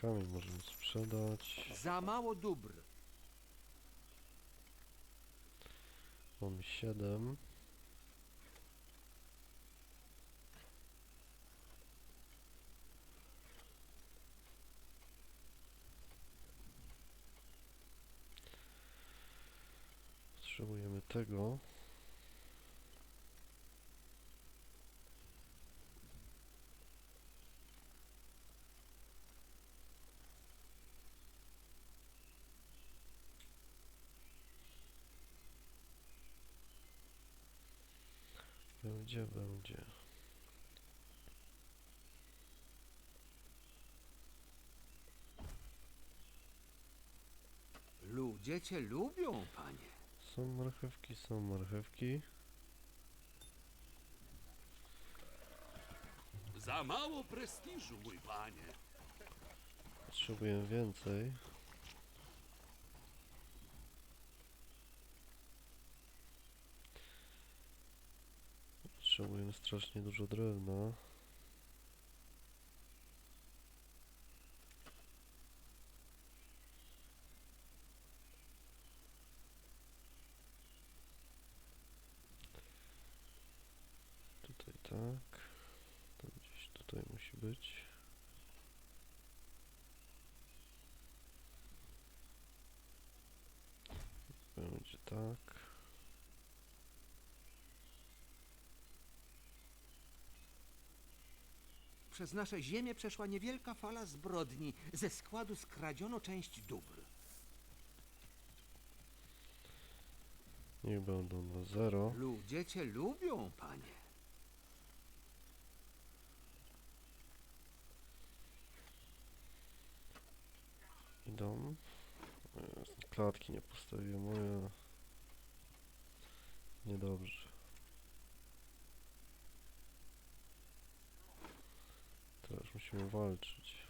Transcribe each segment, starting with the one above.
Kamień możemy sprzedać. Za mało dóbr. Mamy 7. Potrzebujemy tego. Będzie, będzie. Ludzie cię lubią, panie. Są marchewki, są marchewki. Za mało prestiżu, mój panie. Potrzebujemy więcej. Potrzebujemy strasznie dużo drewna. Tutaj tak. To gdzieś tutaj musi być. Będzie tak. Przez nasze ziemię przeszła niewielka fala zbrodni. Ze składu skradziono część dóbr. Niech będą na zero. Ludzie cię lubią, panie. Idą. Klatki nie postawiłem, moje. Niedobrze. Teraz musimy walczyć.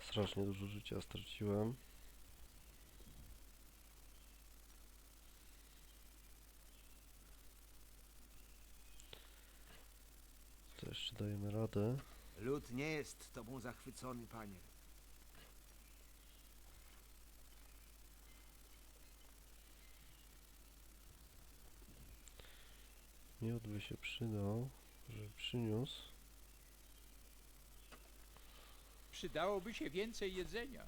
Strasznie dużo życia straciłem. To jeszcze dajemy radę. Lud nie jest tobą zachwycony, panie. Miód by się przydał, żeby przyniósł. Przydałoby się więcej jedzenia.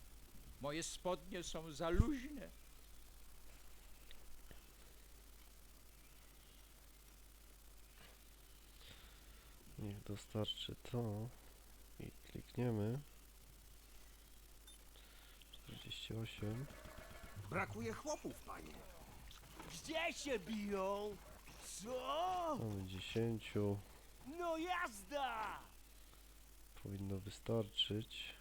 Moje spodnie są za luźne. Niech dostarczy to i klikniemy. 48. Brakuje chłopów, panie. Gdzie się biją? Co? Mamy 10. No jazda! Powinno wystarczyć.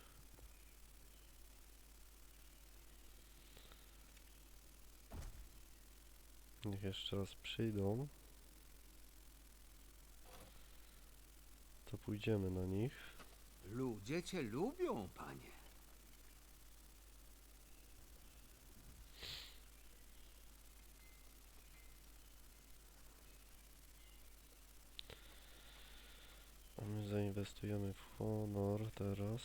Niech jeszcze raz przyjdą. To pójdziemy na nich. Ludzie cię lubią, panie. My zainwestujemy w honor teraz.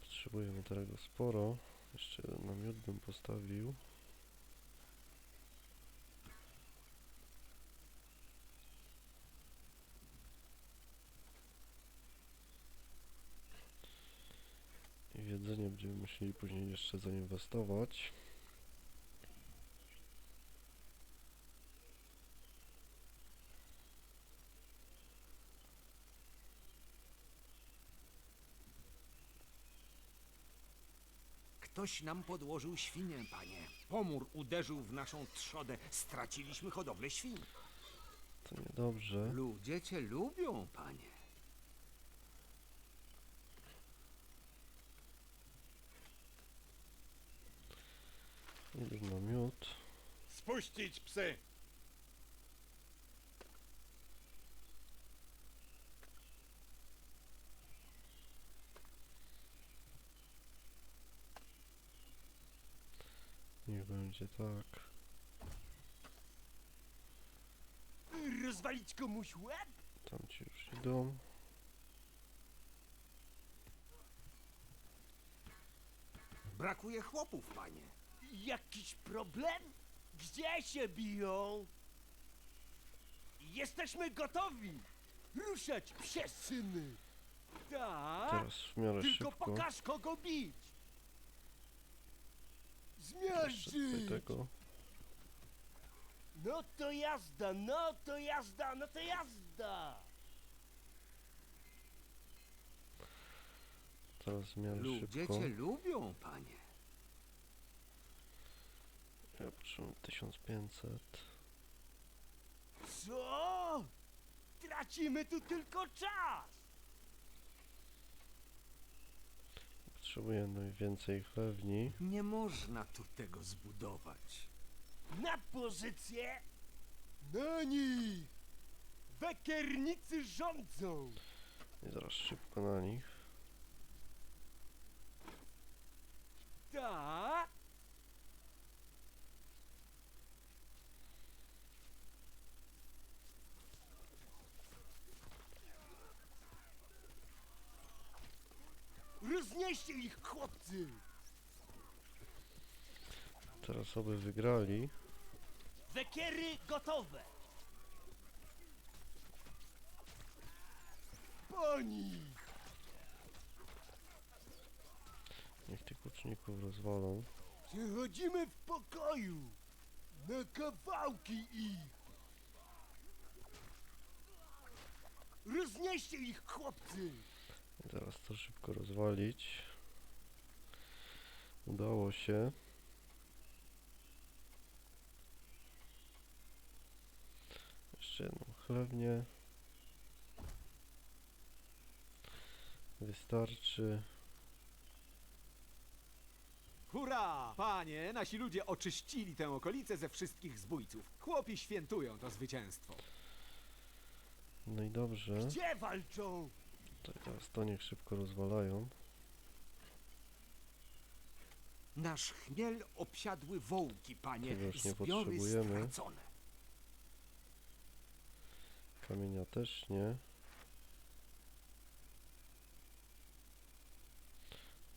Potrzebujemy tego sporo. Jeszcze jeden namiot bym postawił. I w jedzenie będziemy musieli później jeszcze zainwestować. Ktoś nam podłożył świnię, panie. Pomór uderzył w naszą trzodę. Straciliśmy hodowlę świn. To niedobrze. Ludzie cię lubią, panie. Jeden namiot. Rozpuścić psy! Niech będzie tak. Rozwalić komuś łeb? Tam ci już idą. Brakuje chłopów, panie. Jakiś problem? Gdzie się biją? Jesteśmy gotowi! Ruszać, psie syny! Tak? Teraz w miarę Tylko szybko. pokaż kogo bić! Jeszcze tutaj Zmierzyć! tego. No to jazda, no to jazda, no to jazda! Teraz w miarę Ludzie szybko. cię lubią, panie. Ja potrzebuję 1500. Co? Tracimy tu tylko czas! Potrzebuję najwięcej chlewni. Nie można tu tego zbudować. Na pozycję! Na nich! Wekiernicy rządzą! I zaraz szybko na nich. Tak? Roznieście ich, chłopcy! Teraz oby wygrali. Wekiery gotowe! Pani! Niech tych łuczników rozwalą. Przechodzimy w pokoju! Na kawałki ich! Roznieście ich, chłopcy! I teraz to szybko rozwalić. Udało się. Jeszcze jedną chlewnię. Wystarczy. Hurra! Panie, nasi ludzie oczyścili tę okolicę ze wszystkich zbójców. Chłopi świętują to zwycięstwo. No i dobrze. Gdzie walczą? To teraz to niech szybko rozwalają. Nasz chmiel obsiadły wołki, panie. Tego już nie Zbiory potrzebujemy. stracone. Kamienia też nie.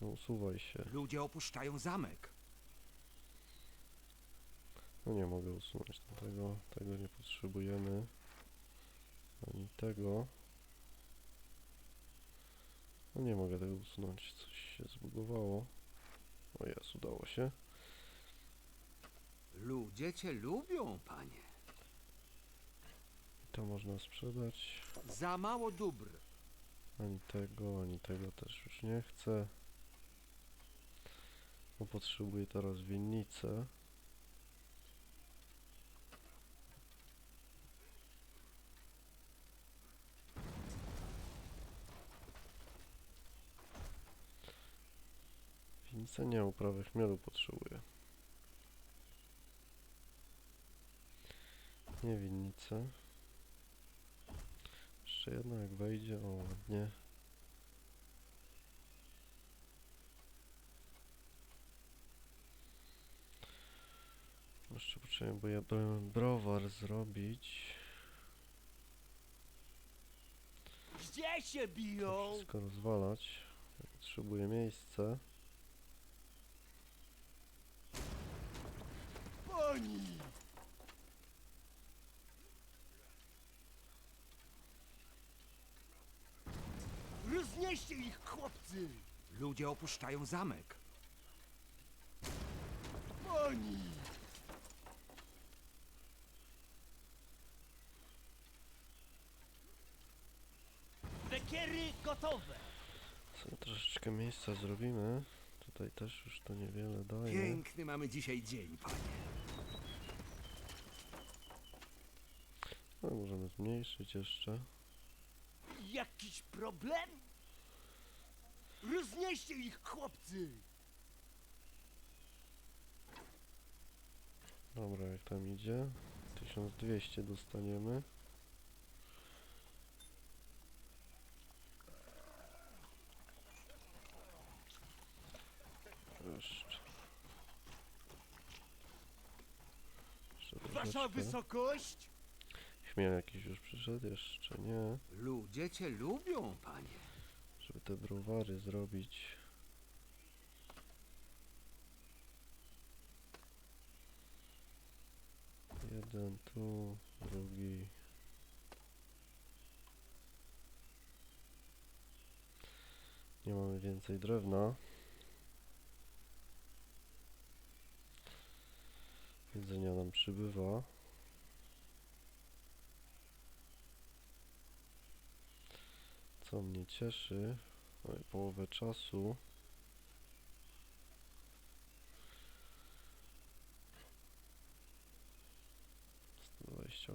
No usuwaj się. Ludzie opuszczają zamek. No nie mogę usunąć tego. Tego nie potrzebujemy. Ani tego. No nie mogę tego usunąć. Coś się zbugowało. O jest, udało się. Ludzie cię lubią, panie. I to można sprzedać. Za mało dóbr. Ani tego, ani tego też już nie chcę. Bo potrzebuję teraz winnicę. Winnicę nie, uprawę chmielu potrzebuję. Nie winnicę. Jeszcze jedna jak wejdzie, o ładnie. Jeszcze potrzebuję bro- browar zrobić. Gdzie się To biją? wszystko rozwalać. Potrzebuję miejsce. Pani! Roznieście ich, chłopcy! Ludzie opuszczają zamek. Pani! Wekiery gotowe! Sobie troszeczkę miejsca zrobimy. Tutaj też już to niewiele daje. Piękny mamy dzisiaj dzień, panie. No, możemy zmniejszyć jeszcze. Jakiś problem? Roznieście ich, chłopcy! Dobra, jak tam idzie? 1200 dostaniemy. Jeszcze. Jeszcze Wasza troszeczkę. wysokość? Śmiał jakiś już przyszedł? Jeszcze nie. Ludzie cię lubią, panie. Żeby te browary zrobić. Jeden tu, drugi. Nie mamy więcej drewna. Jedzenia nam przybywa. Co mnie cieszy, Oj, połowę czasu.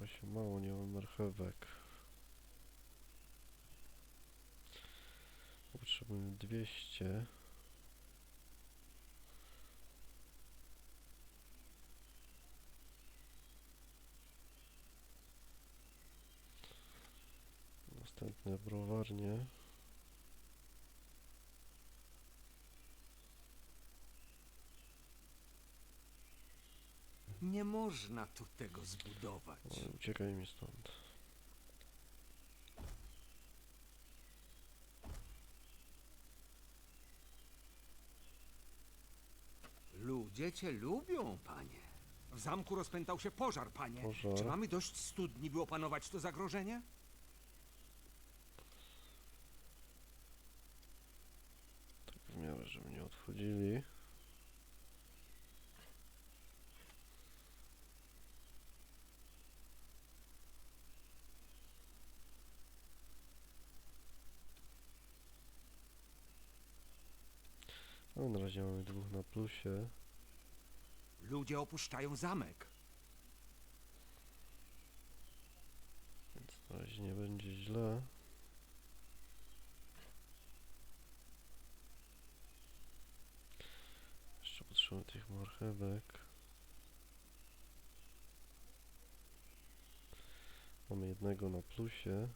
się mało, nie mam marchewek. Potrzebujemy 200. Kurde. Nie można tu tego zbudować. Oj, uciekaj mi stąd. Ludzie cię lubią, panie. W zamku rozpętał się pożar, panie. Pożar. Czy mamy dość studni, by opanować to zagrożenie? W miarę, żeby nie odchodzili. No, na razie mamy dwóch na plusie. Ludzie opuszczają zamek. Więc na razie nie będzie źle. Potrzebuję tych marchewek. Mamy jednego na plusie.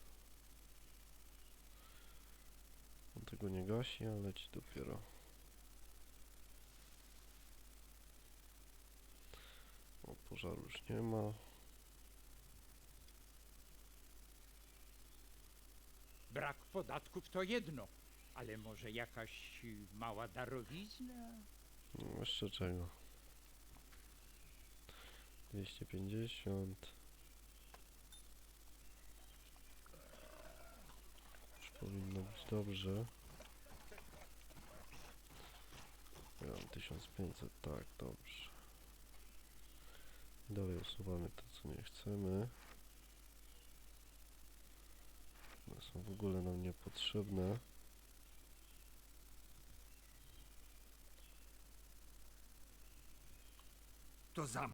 On tego nie gasi, ale leci dopiero. O, pożaru już nie ma. Brak podatków to jedno, ale może jakaś mała darowizna? No, jeszcze czego? 250 Już powinno być dobrze. Ja mam 1500, tak, dobrze. Dalej usuwamy to co nie chcemy. One są w ogóle nam niepotrzebne To zamek.